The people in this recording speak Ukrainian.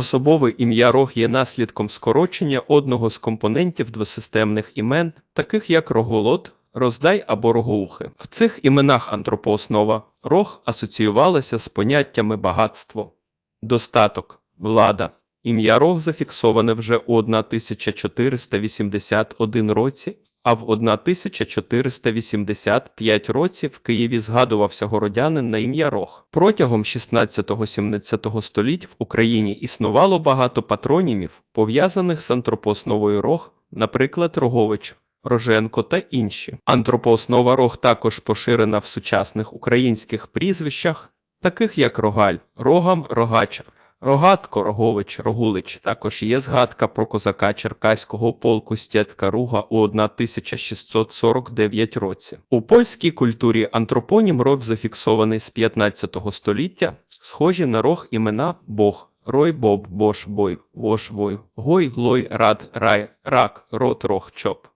Особове ім'я Рог є наслідком скорочення одного з компонентів двосистемних імен, таких як Роголот, Роздай або Рогоухи. В цих іменах антропооснова рог асоціювалася з поняттями багатство, достаток, влада. Ім'я Рог зафіксоване вже у 1481 році, а в 1485 році в Києві згадувався городянин на ім'я Рог. Протягом 16-17 століть в Україні існувало багато патронімів, пов'язаних з антропоосновою Рог, наприклад, Рогович, Роженко та інші. Антропооснова Рог також поширена в сучасних українських прізвищах, таких як Рогаль, Рогам, Рогача. Рогатко, Рогович, Рогулич. Також є згадка про козака Черкаського полку Стєтка Руга у 1649 році. У польській культурі антропонім рог зафіксований з 15 століття, схожі на рог імена Бог. Рой, Боб, Бош, Бой, Вош, Вой, Гой, Глой, Рад, Рай, Рак, Рот, Рог, Чоп.